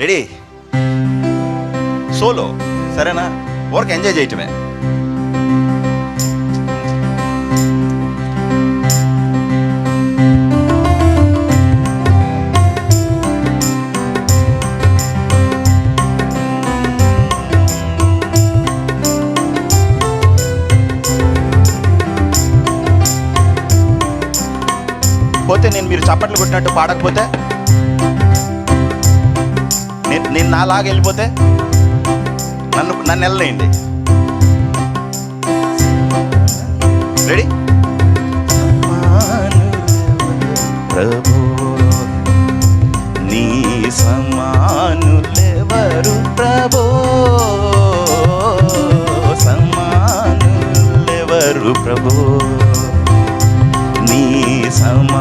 Ready? Solo సరేనా? Work enjoy చేయటమే. పోతే నేను మీరు చప్పట్లు కొట్టినట్టు పాడకపోతే నేను నాలాగా వెళ్ళిపోతే నన్ను నన్ను వెళ్ళలేయండి. రెడీ ప్రభు నీ సమాను సమానులెవరు? ప్రభో సమానులెవరు? ప్రభో నీ సమా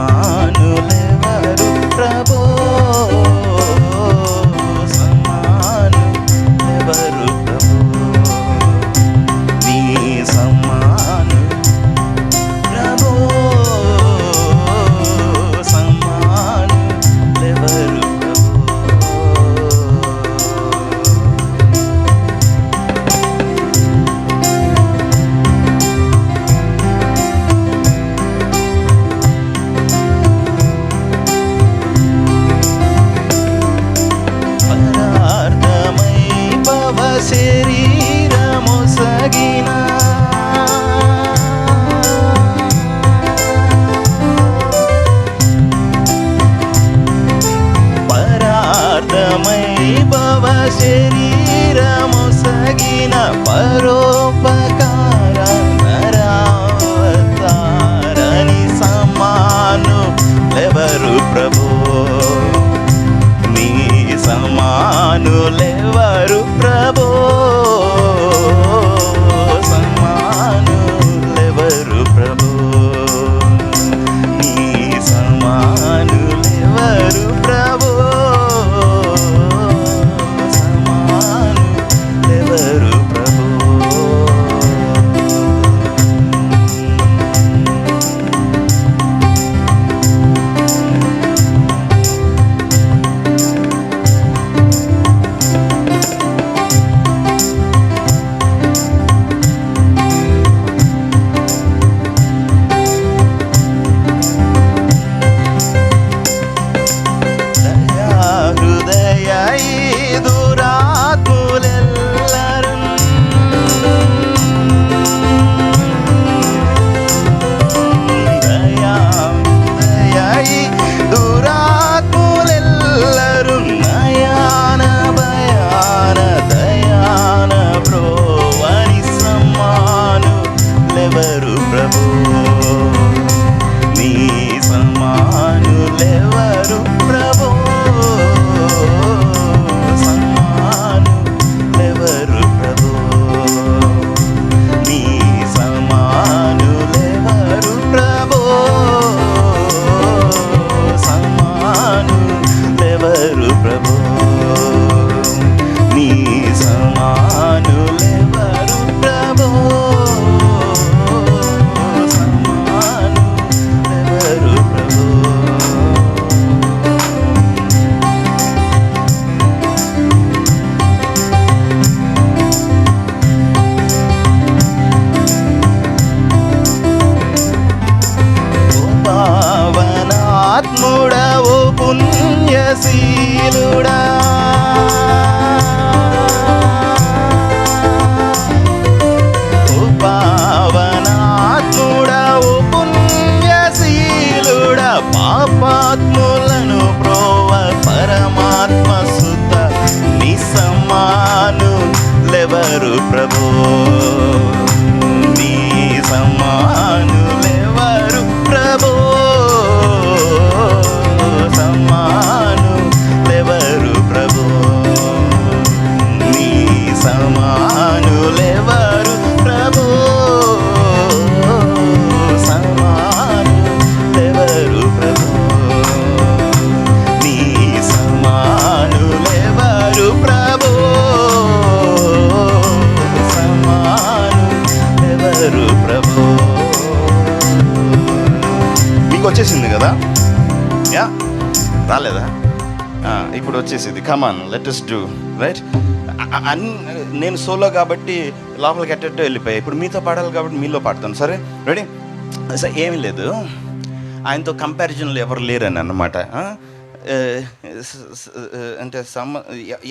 వచ్చేసింది కదా? యా రాలేదా? ఇప్పుడు వచ్చేసింది. Come on let's do right నేను సోలో కాబట్టి లోపలికి ఎట్టట్టు వెళ్ళిపోయాయి ఇప్పుడు మీతో పాడాలి కాబట్టి మీలో పాడతాను. సరే? రెడీ సార్ ఏమీ లేదు. ఆయనతో కంపారిజన్లు ఎవరు లేరని అనమాట అంటే సమ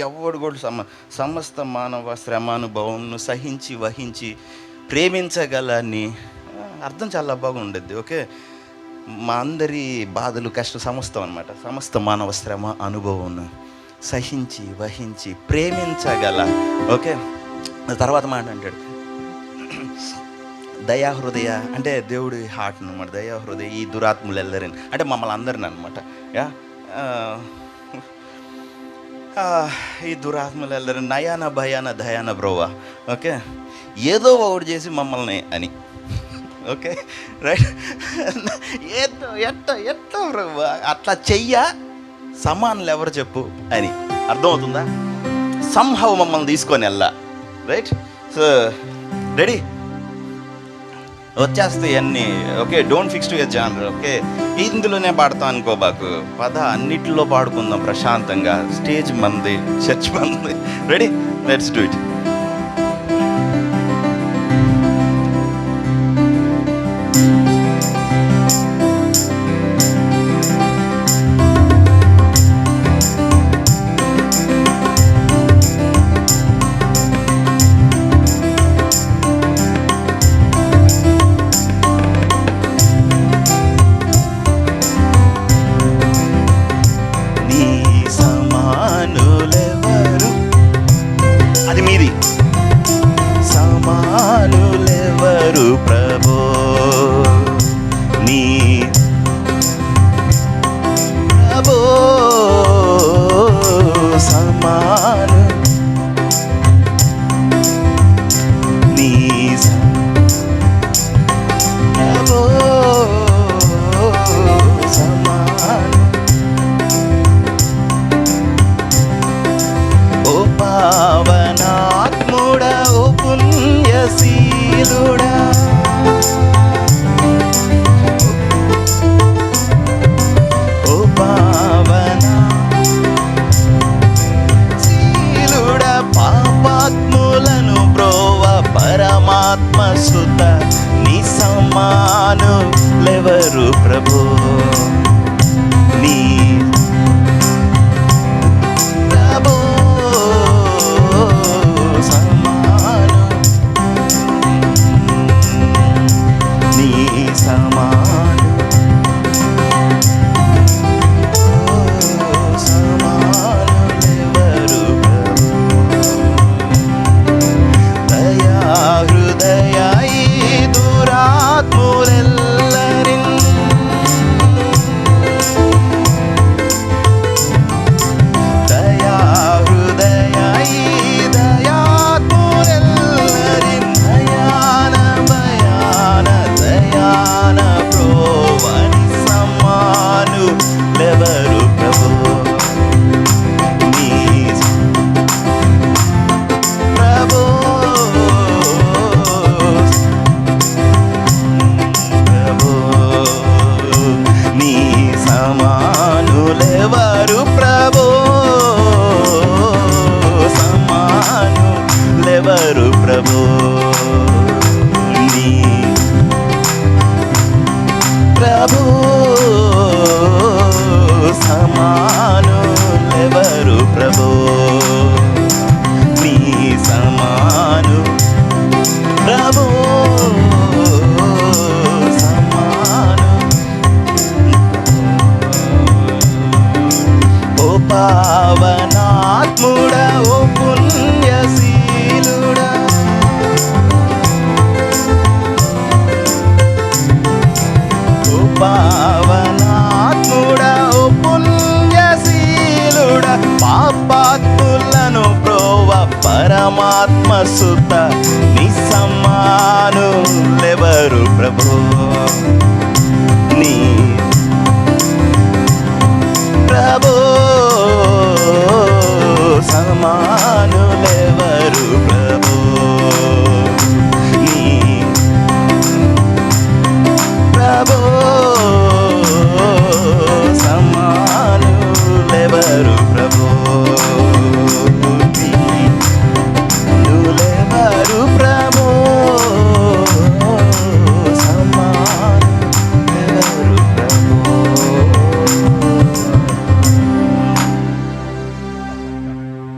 ఎవడు కూడా సమ సమస్త మానవ శ్రమానుభవంను సహించి వహించి ప్రేమించగలని అర్థం చాలా బాగుండద్ది ఓకే? మా అందరి బాధలు కష్ట సమస్తం అనమాట సమస్త మానవ శ్రమ అనుభవం సహించి వహించి ప్రేమించగల. ఓకే? తర్వాత మాట అంటాడు. దయా హృదయ అంటే దేవుడి హార్ట్ అనమాట దయాహృదయ ఈ దురాత్ములు వెళ్ళరని అంటే మమ్మల్ని అందరిని అనమాట యా? ఈ దురాత్మలు వెళ్ళరు నయాన భయాన దయాన బ్రోవా. ఓకే? ఏదో ఒకటి చేసి మమ్మల్ని అని. Okay right. ఏదో ఎట్ట ఎట్ట అట్లా చెయ్య సమానులు ఎవరు చెప్పు అని. అర్థమవుతుందా? సంహవ మమ్మల్ని తీసుకొని వెళ్ళా. రైట్ సో రెడీ వచ్చేస్తాయి అన్నీ. Okay don't fix to genre okay ఇందులోనే పాడతాం అనుకోబాకు పద అన్నిటిలో పాడుకుందాం ప్రశాంతంగా. స్టేజ్ మంది చర్చ్ మంది. Ready let's do it 啊